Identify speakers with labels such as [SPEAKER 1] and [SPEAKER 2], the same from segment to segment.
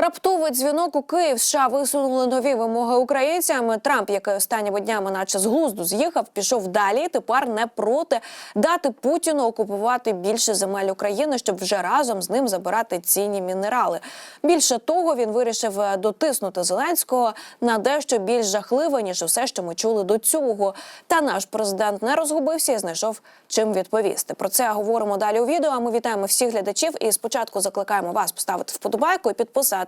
[SPEAKER 1] Раптовий дзвінок у Київ США висунули нові вимоги українцям. Трамп, який останніми днями, наче з глузду з'їхав, пішов далі. Тепер не проти дати Путіну окупувати більше земель України, щоб вже разом з ним забирати цінні мінерали. Більше того, він вирішив е, дотиснути Зеленського на дещо більш жахливе, ніж усе, що ми чули до цього. Та наш президент не розгубився і знайшов чим відповісти. Про це говоримо далі у відео. А ми вітаємо всіх глядачів. І спочатку закликаємо вас поставити вподобайку і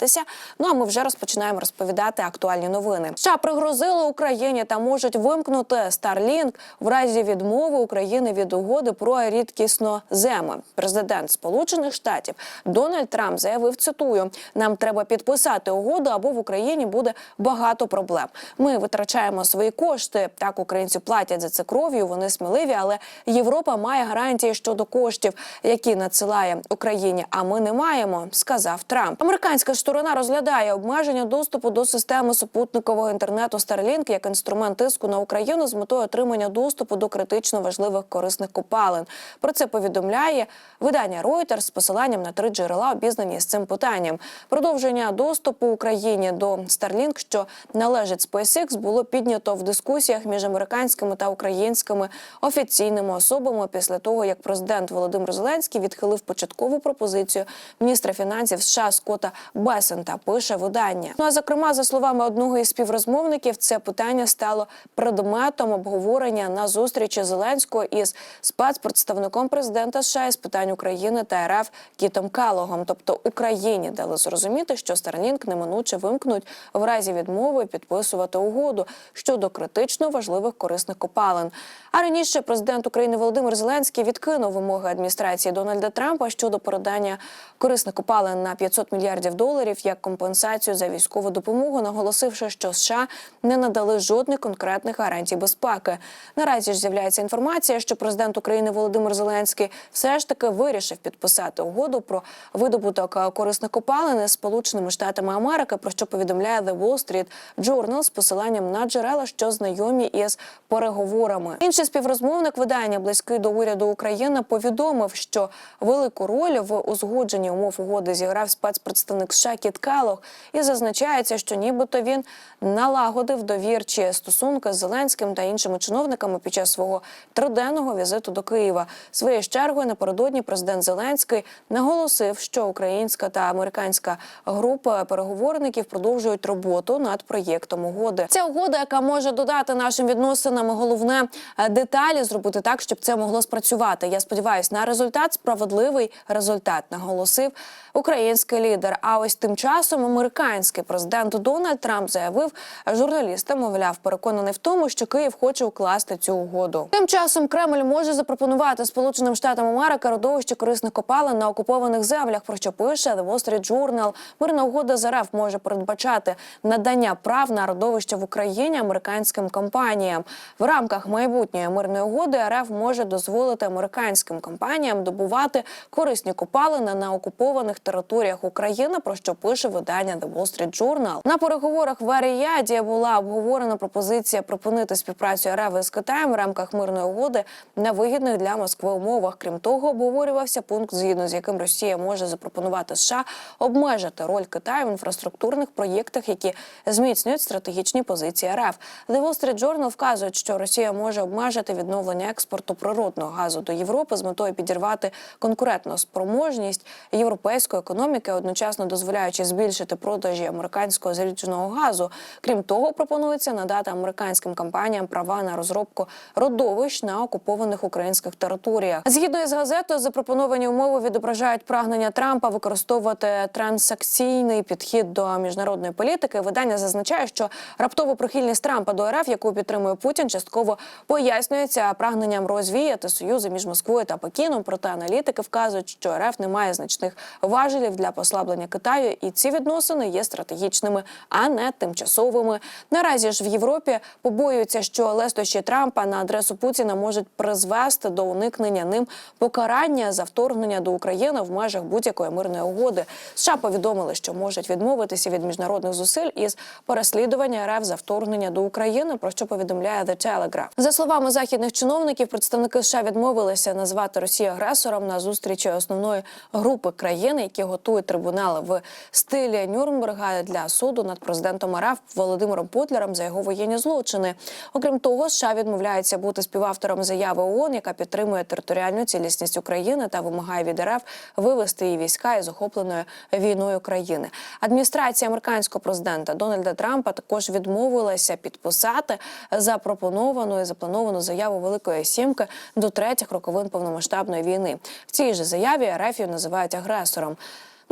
[SPEAKER 1] підписатися. Ну а ми вже розпочинаємо розповідати актуальні новини. США пригрозили Україні та можуть вимкнути Starlink в разі відмови України від угоди про рідкісно земи. Президент Сполучених Штатів Дональд Трамп заявив: цитую: нам треба підписати угоду, або в Україні буде багато проблем. Ми витрачаємо свої кошти. Так українці платять за це кров'ю. Вони сміливі, але Європа має гарантії щодо коштів, які надсилає Україні. А ми не маємо, сказав Трамп. Американська сторона розглядає обмеження доступу до системи супутникового інтернету Starlink як інструмент тиску на Україну з метою отримання доступу до критично важливих корисних копалин. Про це повідомляє видання Reuters з посиланням на три джерела, обізнані з цим питанням. Продовження доступу Україні до Starlink, що належить SpaceX, було піднято в дискусіях між американськими та українськими офіційними особами після того, як президент Володимир Зеленський відхилив початкову пропозицію міністра фінансів США Скотта Бесента. Пише видання. Ну а зокрема, за словами одного із співрозмовників, це питання стало предметом обговорення на зустрічі Зеленського із спецпредставником президента США з питань України та РФ Кітом Калогом. Тобто Україні дали зрозуміти, що Starlink неминуче вимкнуть в разі відмови підписувати угоду щодо критично важливих корисних копалин. А раніше президент України Володимир Зеленський відкинув вимоги адміністрації Дональда Трампа щодо передання корисних копалин на 500 мільярдів доларів як компенсацію за військову допомогу, наголосивши, що США не надали жодних конкретних гарантій безпеки. Наразі ж з'являється інформація, що президент України Володимир Зеленський все ж таки вирішив підписати угоду про видобуток корисних копалин із Сполученими Штатами Америки, про що повідомляє The Wall Street Journal з посиланням на джерела, що знайомі із переговорами. Інший співрозмовник видання близький до уряду України повідомив, що велику роль в узгодженні умов угоди зіграв спецпредставник США Кіт Келлог, і зазначається, що нібито він налагодив довірчі стосунки з Зеленським та іншими чиновниками під час свого триденного візиту до Києва. Своєю чергою напередодні президент Зеленський наголосив, що українська та американська група переговорників продовжують роботу над проєктом угоди. Ця угода, яка може додати нашим відносинам головне е, деталі, зробити так, щоб це могло спрацювати. Я сподіваюся на результат, справедливий результат, наголосив український лідер. А ось тим часом американський президент Дональд Трамп заявив журналістам, мовляв, переконаний в тому, що Київ хоче укласти цю угоду. Тим часом Кремль може запропонувати Сполученим Штатам Америки родовище корисних копалин на окупованих землях. Про що пише The Wall Street Journal. Мирна угода з РФ може передбачати надання прав на родовище в Україні американським компаніям. В рамках майбутньої мирної угоди РФ може дозволити американським компаніям добувати корисні копалини на окупованих територіях України. Про що пише видання The Wall Street Journal. На переговорах в Аріяді була обговорена пропозиція припинити співпрацю РФ із Китаєм в рамках мирної угоди на вигідних для Москви умовах. Крім того, обговорювався пункт, згідно з яким Росія може запропонувати США обмежити роль Китаю в інфраструктурних проєктах, які зміцнюють стратегічні позиції РФ. The Wall Street Journal вказують, що Росія може обмежити відновлення експорту природного газу до Європи з метою підірвати конкурентну спроможність європейської економіки, одночасно дозволяючи збільшити продажі американського зрідженого газу. Крім того, пропонується надати американським компаніям права на розробку родовищ на окупованих українських територіях. Згідно із газетою, запропоновані умови відображають прагнення Трампа використовувати транзакційний підхід до міжнародної політики. Видання зазначає, що раптову прихильність Трампа до РФ, яку підтримує Путін, частково пояснюється прагненням розвіяти союзи між Москвою та Пекіном. Проте аналітики вказують, що РФ не має значних важелів для послаблення Китаю, і ці відносини є стратегічними, а не тимчасовими. Наразі ж в Європі побоюються, що лестощі Трампа на адресу Путіна можуть призвести до уникнення ним покарання за вторгнення до України в межах будь-якої мирної угоди. США повідомили, що можуть відмовитися від міжнародних зусиль із переслідування РФ за вторгнення до України. Про що повідомляє The Telegraph. За словами західних чиновників, представники США відмовилися назвати Росію агресором на зустрічі основної групи країн, які готують трибунали в стилі Нюрнберга для суду над президентом РФ Володимиром Путлером за його воєнні злочини. Окрім того, США відмовляється бути співавтором заяви ООН, яка підтримує територіальну цілісність України та вимагає від РФ вивести її війська із захопленої війною країни. Адміністрація американського президента Дональда Трампа також відмовилася підписати запропоновану і заплановану заяву Великої Сімки до третіх роковин повномасштабної війни. В цій же заяві РФ називають агресором.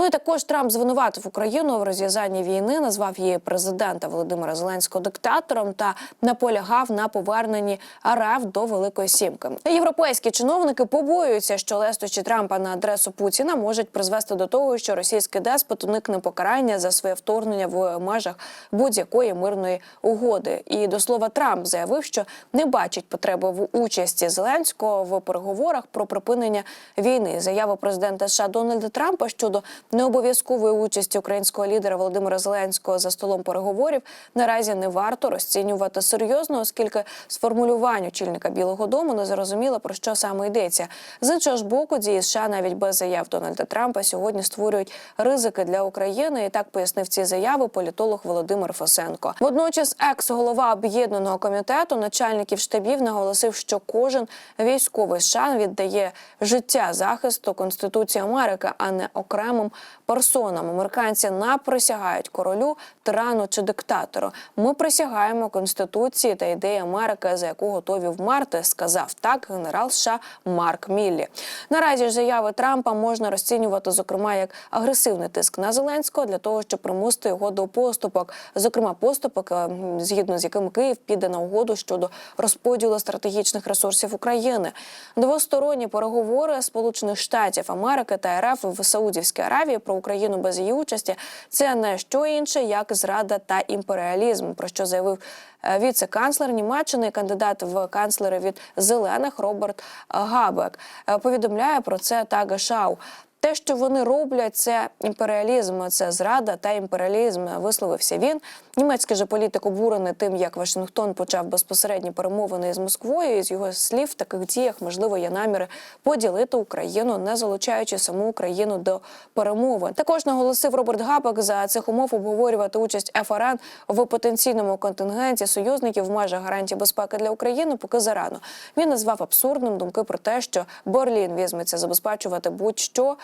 [SPEAKER 1] Ну і також Трамп звинуватив Україну в розв'язанні війни, назвав її президента Володимира Зеленського диктатором та наполягав на поверненні РФ до Великої Сімки. Європейські чиновники побоюються, що лестощі Трампа на адресу Путіна можуть призвести до того, що російський деспот уникне покарання за своє вторгнення в межах будь-якої мирної угоди. І до слова, Трамп заявив, що не бачить потреби в участі Зеленського в переговорах про припинення війни. Заява президента США Дональда Трампа щодо необов'язкової участі українського лідера Володимира Зеленського за столом переговорів наразі не варто розцінювати серйозно, оскільки з формулювань очільника Білого Дому не зрозуміло про що саме йдеться. З іншого ж боку, дії США навіть без заяв Дональда Трампа сьогодні створюють ризики для України. І так пояснив ці заяви політолог Володимир Фосенко. Водночас, екс-голова об'єднаного комітету начальників штабів наголосив, що кожен військовий США віддає життя захисту Конституції Америки, а не окремим персонам. Американці не присягають королю, тирану чи диктатору. Ми присягаємо Конституції та ідеї Америки, за яку готові вмерти, сказав так генерал США Марк Міллі. Наразі ж заяви Трампа можна розцінювати, зокрема, як агресивний тиск на Зеленського для того, щоб примусити його до поступок, зокрема поступок, е, згідно з яким Київ піде на угоду щодо розподілу стратегічних ресурсів України. Двосторонні переговори Сполучених Штатів Америки та РФ в Саудівській Аравії про Україну без її участі це не що інше, як зрада та імперіалізм, про що заявив е, віце-канцлер Німеччини, кандидат в канцлери від зелених Роберт Габек. Е, Повідомляє про це Тага Шау. Те, що вони роблять, це імперіалізм, це зрада та імперіалізм. Висловився він. Німецький же політик обурений тим, як Вашингтон почав безпосередні перемовини з Москвою. І з його слів в таких діях можливо є наміри поділити Україну, не залучаючи саму Україну до перемовин. Також наголосив Роберт Габак за цих умов обговорювати участь ФРН в потенційному контингенті союзників в межах гарантій безпеки для України, поки зарано. Він назвав абсурдним думки про те, що Берлін візьметься забезпечувати будь-що.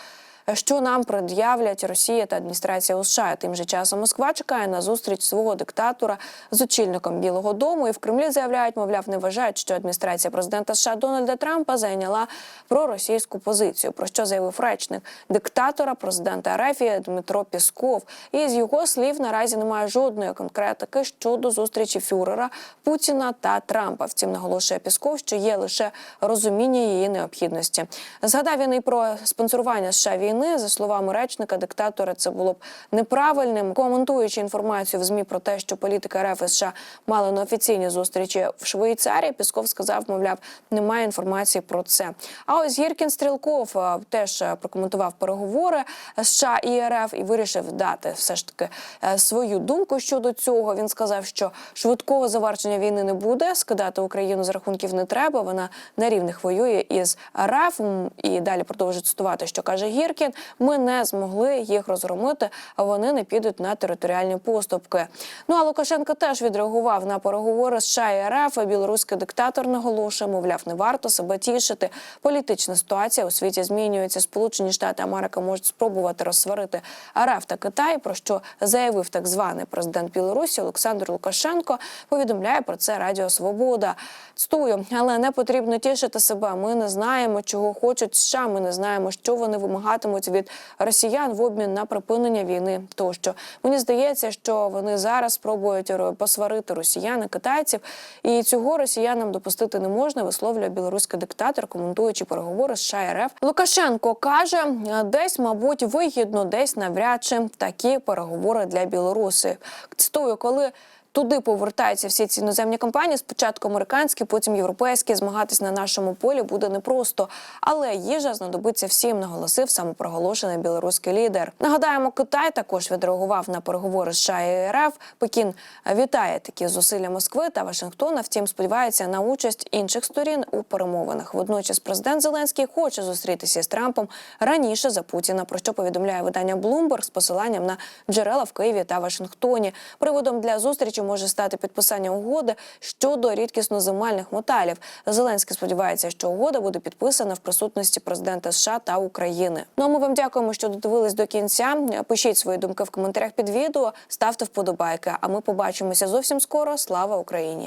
[SPEAKER 1] Що нам пред'являть Росія та адміністрація США. Тим же часом Москва чекає на зустріч свого диктатора з очільником Білого Дому. І в Кремлі заявляють, мовляв, не вважають, що адміністрація президента США Дональда Трампа зайняла проросійську позицію. Про що заявив речник диктатора президента Рефія Дмитро Пісков. І з його слів наразі немає жодної конкретики щодо зустрічі фюрера Путіна та Трампа. Втім, наголошує Пісков, що є лише розуміння її необхідності. Згадав він і про спонсорування США війни. За словами речника диктатора, це було б неправильним. Коментуючи інформацію в змі про те, що політика РФ і США мали неофіційні зустрічі в Швейцарії, Пісков сказав, мовляв, немає інформації про це. А ось Гіркін Стрілков е, теж е, прокоментував переговори США і РФ і вирішив дати все ж таки е, свою думку щодо цього. Він сказав, що швидкого завершення війни не буде. Скидати Україну з рахунків не треба. Вона на рівних воює із РФ. І далі продовжує цитувати, що каже Гіркін. Ми не змогли їх розгромити, а вони не підуть на територіальні поступки. Ну а Лукашенко теж відреагував на переговори з США РФ. Білоруський диктатор наголошує, мовляв, не варто себе тішити. Політична ситуація у світі змінюється. Сполучені Штати Америки можуть спробувати розсварити РФ та Китай. Про що заявив так званий президент Білорусі Олександр Лукашенко. Повідомляє про це Радіо Свобода. Цитую, але не потрібно тішити себе. Ми не знаємо, чого хочуть США. Ми не знаємо, що вони вимагатимуть від росіян в обмін на припинення війни. Тощо мені здається, що вони зараз спробують посварити росіян і китайців, і цього росіянам допустити не можна. Висловлює білоруський диктатор, коментуючи переговори з США РФ. Лукашенко каже, десь, мабуть, вигідно, десь навряд чи такі переговори для Білоруси. Цитую, коли туди повертаються всі ці іноземні компанії. Спочатку американські, потім європейські. Змагатись на нашому полі буде непросто. Але їжа знадобиться всім, наголосив самопроголошений білоруський лідер. Нагадаємо, Китай також відреагував на переговори США і РФ. Пекін вітає такі зусилля Москви та Вашингтона. Втім, сподівається на участь інших сторін у перемовинах. Водночас президент Зеленський хоче зустрітися з Трампом раніше за Путіна. Про що повідомляє видання Bloomberg з посиланням на джерела в Києві та Вашингтоні. Приводом для зустрічі може стати підписання угоди щодо рідкісно-земельних металів. Зеленський сподівається, що угода буде підписана в присутності президента США та України. Ну а ми вам дякуємо, що додивились до кінця. Пишіть свої думки в коментарях під відео, ставте вподобайки. А ми побачимося зовсім скоро. Слава Україні!